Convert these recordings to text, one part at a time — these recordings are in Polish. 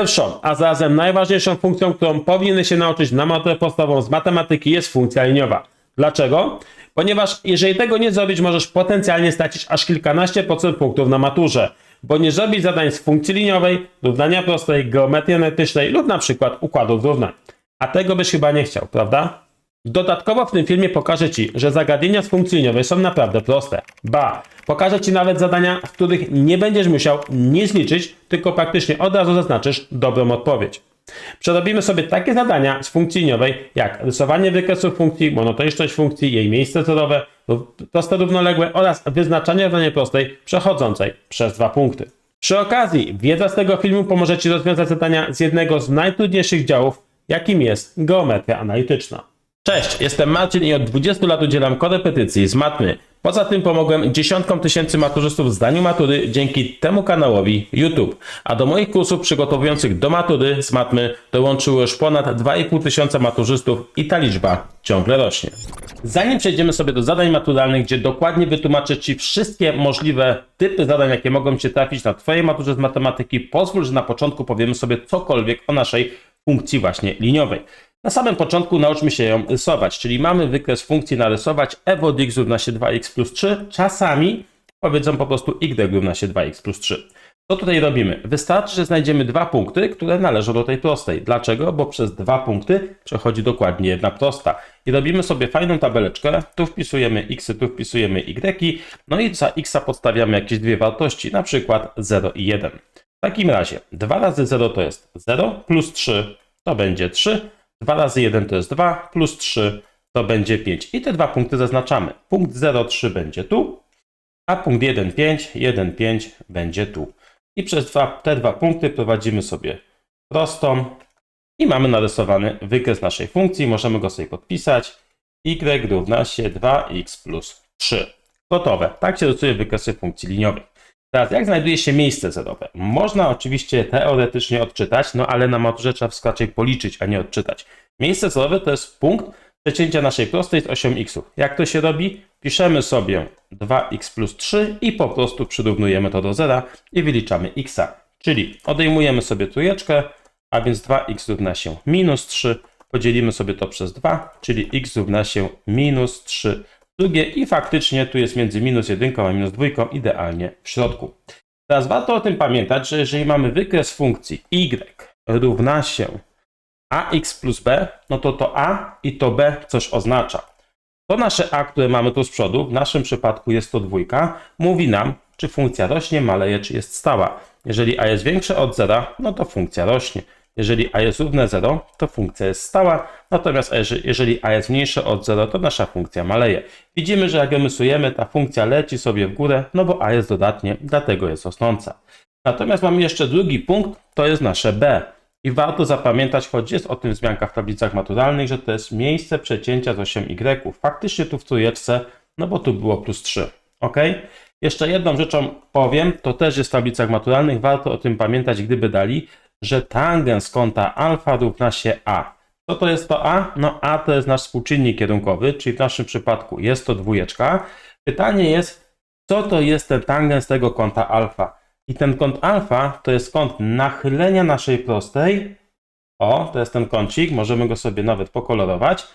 Pierwszą, a zarazem najważniejszą funkcją, którą powinny się nauczyć na maturę podstawową z matematyki jest funkcja liniowa. Dlaczego? Ponieważ jeżeli tego nie zrobić, możesz potencjalnie stracić aż kilkanaście procent punktów na maturze, bo nie zrobić zadań z funkcji liniowej, równania prostej, geometrii analitycznej lub na przykład układów równań. A tego byś chyba nie chciał, prawda? Dodatkowo w tym filmie pokażę Ci, że zagadnienia liniowej są naprawdę proste. Ba, pokażę Ci nawet zadania, w których nie będziesz musiał nic liczyć, tylko praktycznie od razu zaznaczysz dobrą odpowiedź. Przerobimy sobie takie zadania z funkcji liniowej, jak rysowanie wykresów funkcji, monotoniczność funkcji, jej miejsce zerowe, proste równoległe oraz wyznaczanie równania prostej przechodzącej przez dwa punkty. Przy okazji, wiedza z tego filmu pomoże Ci rozwiązać zadania z jednego z najtrudniejszych działów, jakim jest geometria analityczna. Cześć, jestem Marcin i od 20 lat udzielam korepetycji z matmy. Poza tym pomogłem dziesiątkom tysięcy maturzystów w zdaniu matury dzięki temu kanałowi YouTube. A do moich kursów przygotowujących do matury z matmy dołączyło już ponad 2,5 tysiąca maturzystów i ta liczba ciągle rośnie. Zanim przejdziemy sobie do zadań maturalnych, gdzie dokładnie wytłumaczę Ci wszystkie możliwe typy zadań, jakie mogą Cię trafić na Twojej maturze z matematyki, pozwól, że na początku powiemy sobie cokolwiek o naszej funkcji właśnie liniowej. Na samym początku nauczmy się ją rysować, czyli mamy wykres funkcji narysować f od x równa się 2x plus 3. Czasami powiedzą po prostu y równa się 2x plus 3. Co tutaj robimy? Wystarczy, że znajdziemy dwa punkty, które należą do tej prostej. Dlaczego? Bo przez dwa punkty przechodzi dokładnie jedna prosta. I robimy sobie fajną tabeleczkę. Tu wpisujemy x, tu wpisujemy y. No i za x podstawiamy jakieś dwie wartości, na przykład 0 i 1. W takim razie 2 razy 0 to jest 0, plus 3 to będzie 3, 2 razy 1 to jest 2, plus 3 to będzie 5. I te dwa punkty zaznaczamy. Punkt 0,3 będzie tu, a punkt 1,5, 1,5 będzie tu. I przez dwa, te dwa punkty prowadzimy sobie prostą i mamy narysowany wykres naszej funkcji. Możemy go sobie podpisać. y równa się 2x plus 3. Gotowe. Tak się rysuje wykresy funkcji liniowej. Teraz, jak znajduje się miejsce zerowe? Można oczywiście teoretycznie odczytać, no ale na maturze trzeba raczej policzyć, a nie odczytać. Miejsce zerowe to jest punkt przecięcia naszej prostej z osią x. Jak to się robi? Piszemy sobie 2x plus 3 i po prostu przyrównujemy to do zera i wyliczamy x. Czyli odejmujemy sobie trójeczkę, a więc 2x równa się minus 3, podzielimy sobie to przez 2, czyli x równa się minus 3 drugie i faktycznie tu jest między minus 1 a minus 2 idealnie w środku. Teraz warto o tym pamiętać, że jeżeli mamy wykres funkcji y równa się ax plus b, no to to a i to b coś oznacza. To nasze a, które mamy tu z przodu, w naszym przypadku jest to dwójka, mówi nam, czy funkcja rośnie, maleje, czy jest stała. Jeżeli a jest większe od zera, no to funkcja rośnie. Jeżeli a jest równe 0, to funkcja jest stała, natomiast jeżeli a jest mniejsze od 0, to nasza funkcja maleje. Widzimy, że jak rysujemy, ta funkcja leci sobie w górę, no bo a jest dodatnie, dlatego jest rosnąca. Natomiast mamy jeszcze drugi punkt, to jest nasze b. I warto zapamiętać, choć jest o tym wzmianka w tablicach maturalnych, że to jest miejsce przecięcia z 8y. Faktycznie tu w trójeczce, no bo tu było plus 3. Ok? Jeszcze jedną rzeczą powiem, to też jest w tablicach maturalnych, warto o tym pamiętać, gdyby dali, że tangens kąta alfa równa się a. Co to jest to a? No a to jest nasz współczynnik kierunkowy, czyli w naszym przypadku jest to dwójeczka. Pytanie jest, co to jest ten tangens tego kąta alfa? I ten kąt alfa to jest kąt nachylenia naszej prostej. O, to jest ten kącik, możemy go sobie nawet pokolorować.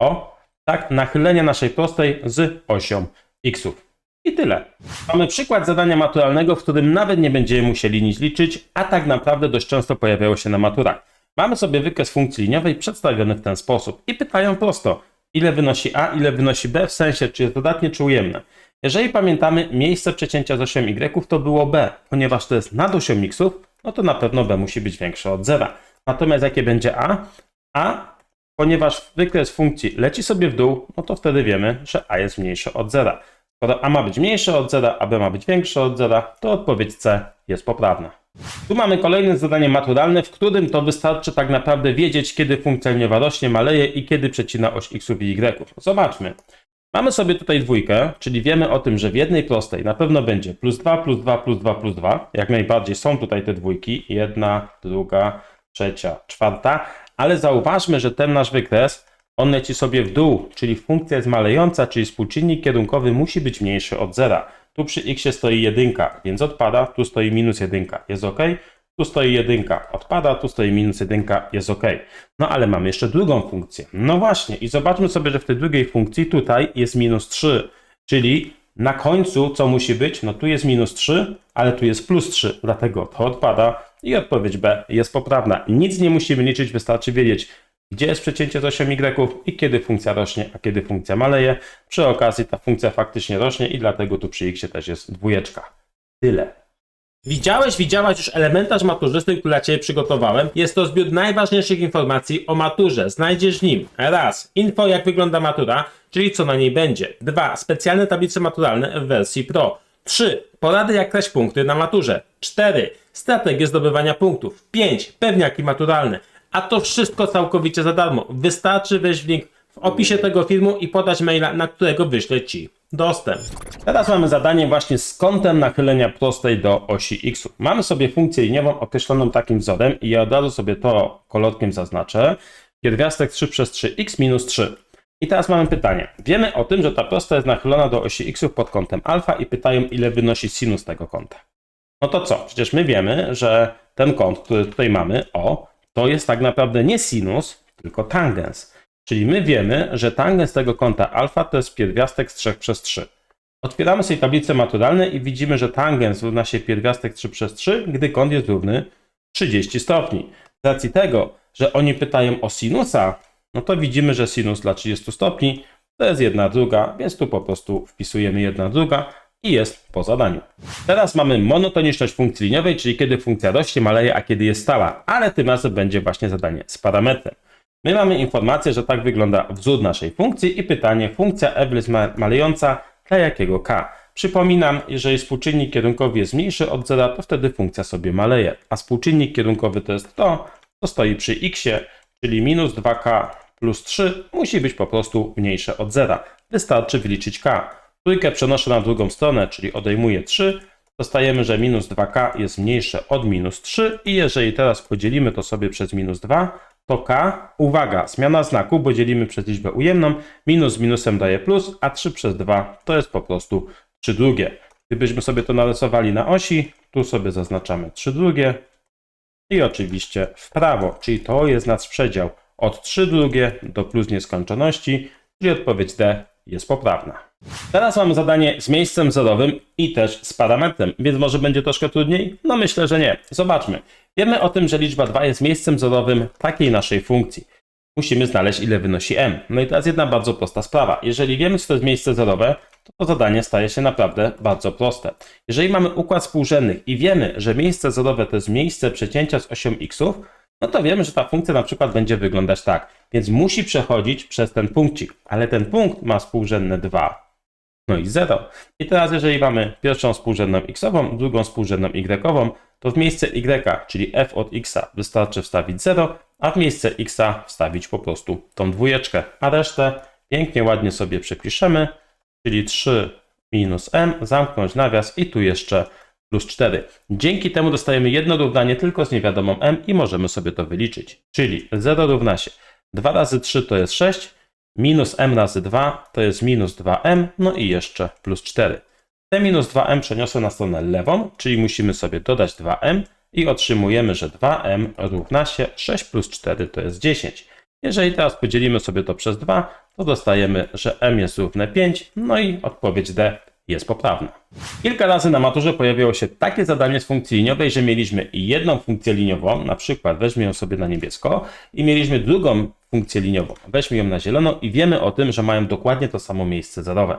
O, tak, nachylenia naszej prostej z osią xów. I tyle. Mamy przykład zadania maturalnego, w którym nawet nie będziemy musieli nic liczyć, a tak naprawdę dość często pojawiało się na maturach. Mamy sobie wykres funkcji liniowej przedstawiony w ten sposób i pytają prosto, ile wynosi a, ile wynosi b, w sensie czy jest dodatnie, czy ujemne. Jeżeli pamiętamy, miejsce przecięcia z 8y to było b, ponieważ to jest nad 8 x, no to na pewno b musi być większe od zera. Natomiast jakie będzie a? a, ponieważ wykres funkcji leci sobie w dół, no to wtedy wiemy, że a jest mniejsze od zera. A ma być mniejsze od zera, a b ma być większe od zera, to odpowiedź C jest poprawna. Tu mamy kolejne zadanie maturalne, w którym to wystarczy tak naprawdę wiedzieć, kiedy funkcja liniowa rośnie, maleje i kiedy przecina oś x i y. Zobaczmy. Mamy sobie tutaj dwójkę, czyli wiemy o tym, że w jednej prostej na pewno będzie plus 2, plus 2, plus 2, plus 2. Jak najbardziej są tutaj te dwójki. Jedna, druga, trzecia, czwarta. Ale zauważmy, że ten nasz wykres on leci sobie w dół, czyli funkcja jest malejąca, czyli współczynnik kierunkowy musi być mniejszy od zera. Tu przy x stoi jedynka, więc odpada, tu stoi minus jedynka. Jest ok? Tu stoi jedynka, odpada, tu stoi minus jedynka, jest ok. No ale mamy jeszcze drugą funkcję. No właśnie, i zobaczmy sobie, że w tej drugiej funkcji tutaj jest minus 3, czyli na końcu co musi być? No tu jest minus 3, ale tu jest plus 3, dlatego to odpada i odpowiedź B jest poprawna. Nic nie musimy liczyć, wystarczy wiedzieć, gdzie jest przecięcie z 8y i kiedy funkcja rośnie, a kiedy funkcja maleje. Przy okazji ta funkcja faktycznie rośnie i dlatego tu przy x też jest dwójeczka. Tyle. Widziałeś, widziałaś już elementarz maturzysty, który dla Ciebie przygotowałem. Jest to zbiór najważniejszych informacji o maturze. Znajdziesz w nim raz info jak wygląda matura, czyli co na niej będzie. Dwa specjalne tablice maturalne w wersji Pro. 3. Porady jak kraść punkty na maturze. 4. Strategie zdobywania punktów. 5. Pewniaki maturalne. A to wszystko całkowicie za darmo. Wystarczy wejść w link w opisie tego filmu i podać maila, na którego wyślę Ci dostęp. Teraz mamy zadanie właśnie z kątem nachylenia prostej do osi x. Mamy sobie funkcję liniową określoną takim wzorem i ja od razu sobie to kolorkiem zaznaczę. Pierwiastek 3 przez 3 x minus 3. I teraz mamy pytanie. Wiemy o tym, że ta prosta jest nachylona do osi x pod kątem alfa i pytają ile wynosi sinus tego kąta. No to co? Przecież my wiemy, że ten kąt, który tutaj mamy, o, to jest tak naprawdę nie sinus, tylko tangens. Czyli my wiemy, że tangens tego kąta alfa to jest pierwiastek z 3 przez 3. Otwieramy sobie tablicę maturalną i widzimy, że tangens równa się pierwiastek 3 przez 3, gdy kąt jest równy 30 stopni. Z racji tego, że oni pytają o sinusa, no to widzimy, że sinus dla 30 stopni to jest jedna druga, więc tu po prostu wpisujemy jedna druga i jest po zadaniu. Teraz mamy monotoniczność funkcji liniowej, czyli kiedy funkcja rośnie, maleje, a kiedy jest stała, ale tym razem będzie właśnie zadanie z parametrem. My mamy informację, że tak wygląda wzór naszej funkcji i pytanie, funkcja f jest ma- malejąca dla jakiego k? Przypominam, jeżeli współczynnik kierunkowy jest mniejszy od zera, to wtedy funkcja sobie maleje, a współczynnik kierunkowy to jest to, co stoi przy x, czyli minus 2k plus 3 musi być po prostu mniejsze od zera. Wystarczy wyliczyć k. Trójkę przenoszę na drugą stronę, czyli odejmuję 3, dostajemy, że minus 2k jest mniejsze od minus 3 i jeżeli teraz podzielimy to sobie przez minus 2, to k, uwaga, zmiana znaku, bo dzielimy przez liczbę ujemną, minus z minusem daje plus, a 3 przez 2 to jest po prostu 3 drugie. Gdybyśmy sobie to narysowali na osi, tu sobie zaznaczamy 3 drugie i oczywiście w prawo, czyli to jest nasz przedział od 3 drugie do plus nieskończoności, czyli odpowiedź D jest poprawna. Teraz mamy zadanie z miejscem zerowym i też z parametrem, więc może będzie troszkę trudniej? No myślę, że nie. Zobaczmy. Wiemy o tym, że liczba 2 jest miejscem zerowym takiej naszej funkcji. Musimy znaleźć ile wynosi m. No i teraz jedna bardzo prosta sprawa. Jeżeli wiemy, co to jest miejsce zerowe, to to zadanie staje się naprawdę bardzo proste. Jeżeli mamy układ współrzędnych i wiemy, że miejsce zerowe to jest miejsce przecięcia z osią x, no to wiemy, że ta funkcja na przykład będzie wyglądać tak. Więc musi przechodzić przez ten punkcik, ale ten punkt ma współrzędne 2, no i 0. I teraz jeżeli mamy pierwszą współrzędną x-ową, drugą współrzędną y-ową, to w miejsce y, czyli f od x wystarczy wstawić 0, a w miejsce x wstawić po prostu tą dwójeczkę, a resztę pięknie, ładnie sobie przepiszemy, czyli 3 minus m, zamknąć nawias i tu jeszcze plus 4. Dzięki temu dostajemy jedno równanie tylko z niewiadomą m i możemy sobie to wyliczyć. Czyli 0 równa się 2 razy 3 to jest 6, minus m razy 2 to jest minus 2m, no i jeszcze plus 4. Te minus 2m przeniosę na stronę lewą, czyli musimy sobie dodać 2m i otrzymujemy, że 2m równa się 6 plus 4 to jest 10. Jeżeli teraz podzielimy sobie to przez 2, to dostajemy, że m jest równe 5, no i odpowiedź D jest poprawna. Kilka razy na maturze pojawiło się takie zadanie z funkcji liniowej, że mieliśmy jedną funkcję liniową, na przykład weźmy ją sobie na niebiesko i mieliśmy drugą funkcję liniową, weźmy ją na zielono i wiemy o tym, że mają dokładnie to samo miejsce zerowe.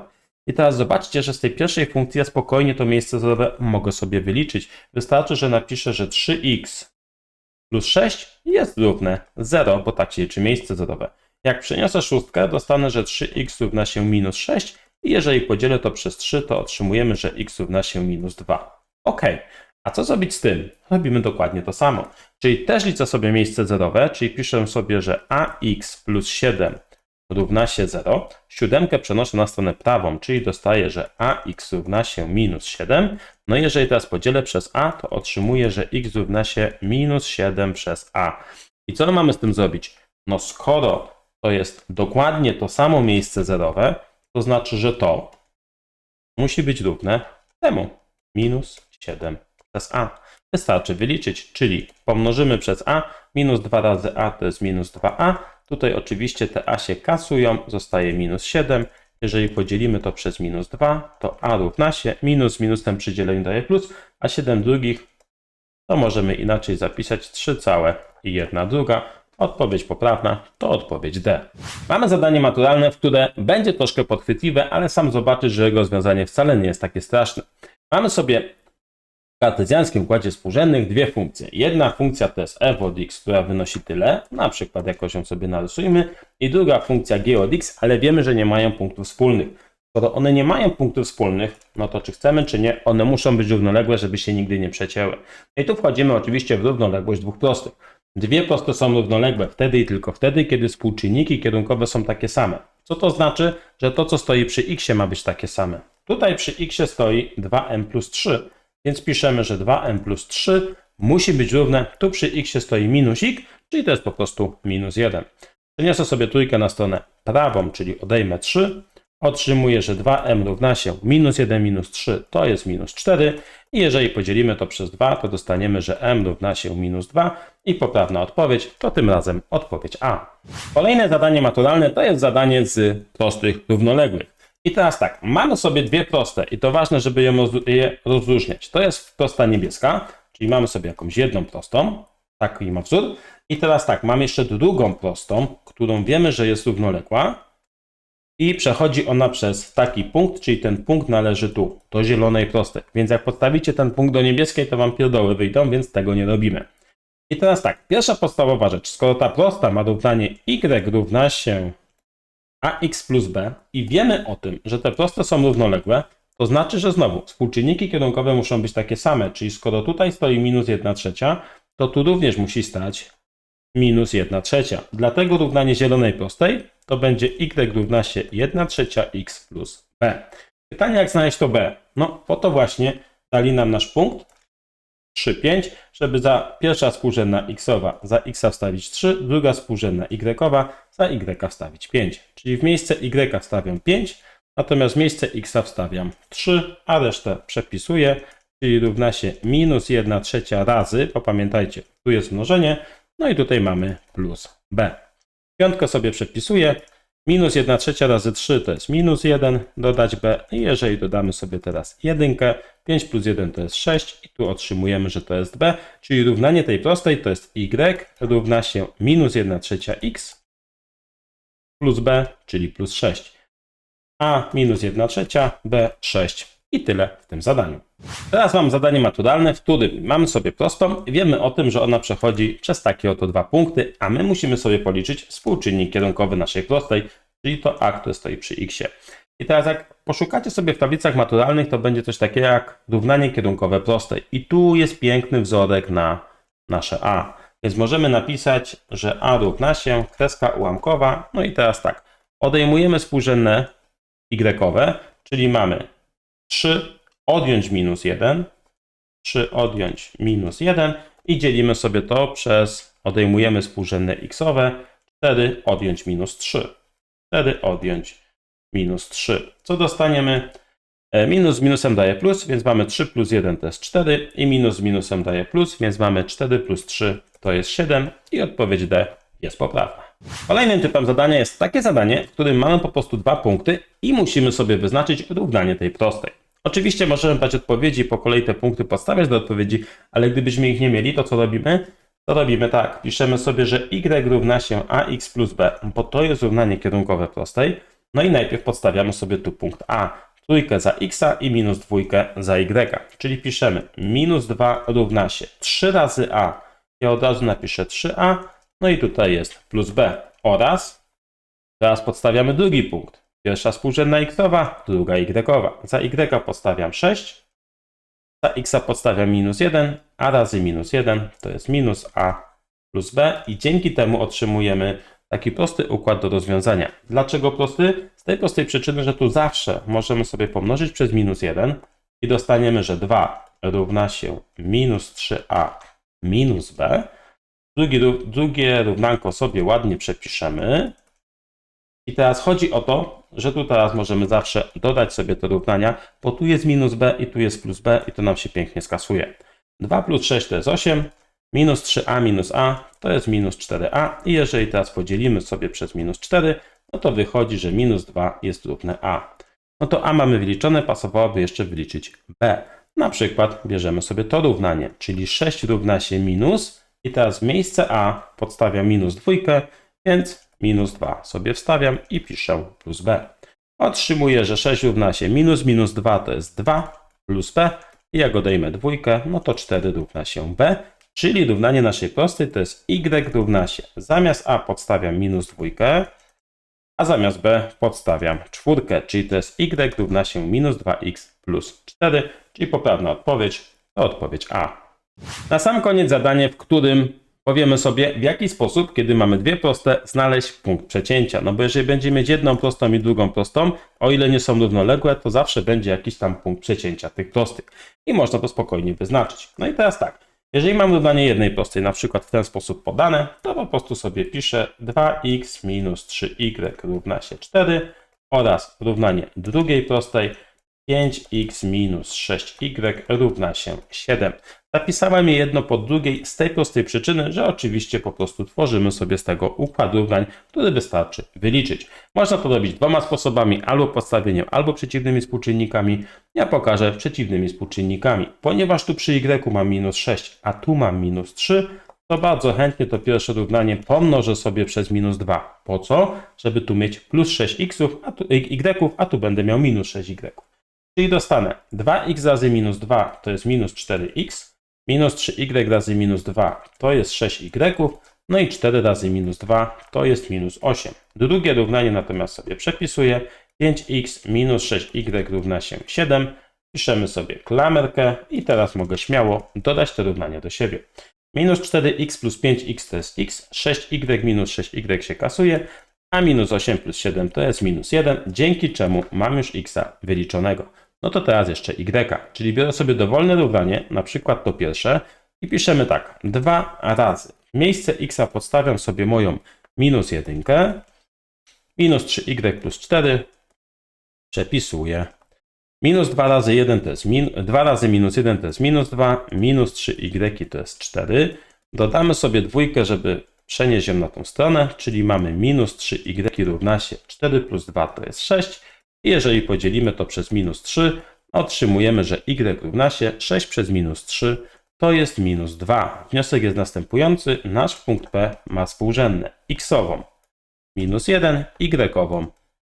I teraz zobaczcie, że z tej pierwszej funkcji ja spokojnie to miejsce zerowe mogę sobie wyliczyć. Wystarczy, że napiszę, że 3x plus 6 jest równe 0, bo tak się liczy miejsce zerowe. Jak przeniosę szóstkę, dostanę, że 3x równa się minus 6 i jeżeli podzielę to przez 3, to otrzymujemy, że x równa się minus 2. Ok, a co zrobić z tym? Robimy dokładnie to samo. Czyli też liczę sobie miejsce zerowe, czyli piszę sobie, że ax plus 7 równa się 0. Siódemkę przenoszę na stronę prawą, czyli dostaję, że ax równa się minus 7. No jeżeli teraz podzielę przez a, to otrzymuję, że x równa się minus 7 przez a. I co mamy z tym zrobić? No skoro to jest dokładnie to samo miejsce zerowe, to znaczy, że to musi być równe temu minus 7 przez a. wystarczy wyliczyć, czyli pomnożymy przez a, minus 2 razy a to jest minus 2a. Tutaj oczywiście te a się kasują, zostaje minus 7. Jeżeli podzielimy to przez minus 2, to a równa się minus minusem przy dzieleniu daje plus, a 7 drugich to możemy inaczej zapisać 3 całe i 1 druga. Odpowiedź poprawna to odpowiedź D. Mamy zadanie maturalne, w które będzie troszkę podchwytliwe, ale sam zobaczysz, że jego rozwiązanie wcale nie jest takie straszne. Mamy sobie kartezjańskim układzie współrzędnych dwie funkcje. Jedna funkcja to jest f od x, która wynosi tyle, na przykład jakoś ją sobie narysujmy, i druga funkcja g od x, ale wiemy, że nie mają punktów wspólnych. Skoro one nie mają punktów wspólnych, no to czy chcemy, czy nie, one muszą być równoległe, żeby się nigdy nie przecięły. No i tu wchodzimy oczywiście w równoległość dwóch prostych. Dwie proste są równoległe wtedy i tylko wtedy, kiedy współczynniki kierunkowe są takie same. Co to znaczy, że to, co stoi przy x ma być takie same. Tutaj przy x stoi 2m plus 3, więc piszemy, że 2m plus 3 musi być równe, tu przy x stoi minus x, czyli to jest po prostu minus 1. Przeniosę sobie trójkę na stronę prawą, czyli odejmę 3, otrzymuję, że 2m równa się minus 1 minus 3 to jest minus 4 i jeżeli podzielimy to przez 2, to dostaniemy, że m równa się minus 2 i poprawna odpowiedź to tym razem odpowiedź A. Kolejne zadanie maturalne to jest zadanie z prostych równoległych. I teraz tak, mamy sobie dwie proste i to ważne, żeby je roz- je rozróżniać. To jest prosta niebieska, czyli mamy sobie jakąś jedną prostą, taki ma wzór. I teraz tak, mamy jeszcze drugą prostą, którą wiemy, że jest równoległa i przechodzi ona przez taki punkt, czyli ten punkt należy tu, do zielonej prostej. Więc jak podstawicie ten punkt do niebieskiej, to wam pierdoły wyjdą, więc tego nie robimy. I teraz tak, pierwsza podstawowa rzecz. Skoro ta prosta ma równanie y równa się ax plus b i wiemy o tym, że te proste są równoległe, to znaczy, że znowu współczynniki kierunkowe muszą być takie same, czyli skoro tutaj stoi minus 1 trzecia, to tu również musi stać minus 1 trzecia. Dlatego równanie zielonej prostej to będzie y równa się 1 trzecia x plus b. Pytanie, jak znaleźć to b? No, po to właśnie dali nam nasz punkt 3, 5, żeby za pierwsza współrzędna xowa za x wstawić 3, druga współrzędna y za y wstawić 5. Czyli w miejsce y wstawiam 5, natomiast w miejsce x wstawiam 3, a resztę przepisuję, czyli równa się minus 1 trzecia razy, bo pamiętajcie, tu jest mnożenie, no i tutaj mamy plus b. Piątkę sobie przepisuję, minus 1 trzecia razy 3 to jest minus 1, dodać b i jeżeli dodamy sobie teraz jedynkę, 5 plus 1 to jest 6 i tu otrzymujemy, że to jest b, czyli równanie tej prostej to jest y równa się minus 1 trzecia x plus b, czyli plus 6. A minus 1 trzecia, b 6. I tyle w tym zadaniu. Teraz mam zadanie maturalne, w którym mamy sobie prostą wiemy o tym, że ona przechodzi przez takie oto dwa punkty, a my musimy sobie policzyć współczynnik kierunkowy naszej prostej, czyli to a, które stoi przy x. I teraz jak poszukacie sobie w tablicach maturalnych, to będzie coś takiego jak równanie kierunkowe prostej. I tu jest piękny wzorek na nasze a. Więc możemy napisać, że a równa się kreska ułamkowa. No i teraz tak, odejmujemy współrzędne y, czyli mamy 3 odjąć minus 1, 3 odjąć minus 1 i dzielimy sobie to przez, odejmujemy współrzędne xowe, 4 odjąć minus 3, 4 odjąć minus 3. Co dostaniemy? E, Minus z minusem daje plus, więc mamy 3 plus 1 to jest 4 i minus z minusem daje plus, więc mamy 4 plus 3 to jest 7 i odpowiedź D jest poprawna. Kolejnym typem zadania jest takie zadanie, w którym mamy po prostu dwa punkty i musimy sobie wyznaczyć równanie tej prostej. Oczywiście możemy dać odpowiedzi, po kolei te punkty podstawiać do odpowiedzi, ale gdybyśmy ich nie mieli, to co robimy? To robimy tak, piszemy sobie, że y równa się ax plus b, bo to jest równanie kierunkowe prostej. No i najpierw podstawiamy sobie tu punkt a, trójkę za x i minus dwójkę za y. Czyli piszemy minus 2 równa się 3 razy a, ja od razu napiszę 3a, no i tutaj jest plus b oraz, teraz podstawiamy drugi punkt. Pierwsza współrzędna xowa, druga y. Za y podstawiam 6, za x podstawiam minus 1, a razy minus 1 to jest minus a plus b i dzięki temu otrzymujemy taki prosty układ do rozwiązania. Dlaczego prosty? Z tej prostej przyczyny, że tu zawsze możemy sobie pomnożyć przez minus 1 i dostaniemy, że 2 równa się minus 3a minus b. Drugi, drugie równanko sobie ładnie przepiszemy. I teraz chodzi o to, że tu teraz możemy zawsze dodać sobie te równania, bo tu jest minus b i tu jest plus b i to nam się pięknie skasuje. 2 plus 6 to jest 8, minus 3a minus a to jest minus 4a i jeżeli teraz podzielimy sobie przez minus 4, no to wychodzi, że minus 2 jest równe a. No to a mamy wyliczone, pasowałoby jeszcze wyliczyć b. Na przykład bierzemy sobie to równanie, czyli 6 równa się minus i teraz w miejsce a podstawiam minus dwójkę, więc minus 2 sobie wstawiam i piszę plus b. Otrzymuję, że 6 równa się minus minus 2 to jest 2 plus b i jak odejmę dwójkę, no to 4 równa się b, czyli równanie naszej prostej to jest y równa się. Zamiast a podstawiam minus dwójkę, a zamiast b podstawiam czwórkę, czyli to jest y równa się minus 2x plus 4, czyli poprawna odpowiedź to odpowiedź A. Na sam koniec zadanie, w którym powiemy sobie, w jaki sposób, kiedy mamy dwie proste, znaleźć punkt przecięcia. No bo jeżeli będziemy mieć jedną prostą i drugą prostą, o ile nie są równoległe, to zawsze będzie jakiś tam punkt przecięcia tych prostych. I można to spokojnie wyznaczyć. No i teraz tak, jeżeli mam równanie jednej prostej, na przykład w ten sposób podane, to po prostu sobie piszę 2x minus 3y równa się 4 oraz równanie drugiej prostej 5x minus 6y równa się 7. Zapisałem je jedno po drugiej z tej prostej przyczyny, że oczywiście po prostu tworzymy sobie z tego układ równań, który wystarczy wyliczyć. Można to robić dwoma sposobami, albo podstawieniem, albo przeciwnymi współczynnikami. Ja pokażę przeciwnymi współczynnikami. Ponieważ tu przy y mam minus 6, a tu mam minus 3, to bardzo chętnie to pierwsze równanie pomnożę sobie przez minus 2. Po co? Żeby tu mieć plus 6x, a tu, y, a tu będę miał minus 6y. Czyli dostanę 2x razy minus 2 to jest minus 4x, minus 3y razy minus 2 to jest 6y, no i 4 razy minus 2 to jest minus 8. Drugie równanie natomiast sobie przepisuję. 5x minus 6y równa się 7. Piszemy sobie klamerkę i teraz mogę śmiało dodać te równania do siebie. Minus 4x plus 5x to jest x, 6y minus 6y się kasuje, a minus 8 plus 7 to jest minus 1, dzięki czemu mam już x wyliczonego. No to teraz jeszcze y, czyli biorę sobie dowolne równanie, na przykład to pierwsze i piszemy tak, 2 razy. W miejsce x podstawiam sobie moją minus 1, minus 3y plus 4, przepisuję. Minus 2 razy 1 to jest min, 2 razy minus 1 to jest minus 2, minus 3y to jest 4. Dodamy sobie dwójkę, żeby przenieść ją na tą stronę, czyli mamy minus 3y równa się 4 plus 2 to jest 6. I jeżeli podzielimy to przez minus 3, otrzymujemy, że y równa się 6 przez minus 3 to jest minus 2. Wniosek jest następujący. Nasz punkt P ma współrzędne x-ową minus 1, y-ową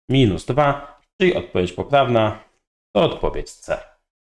minus 2, czyli odpowiedź poprawna to odpowiedź C.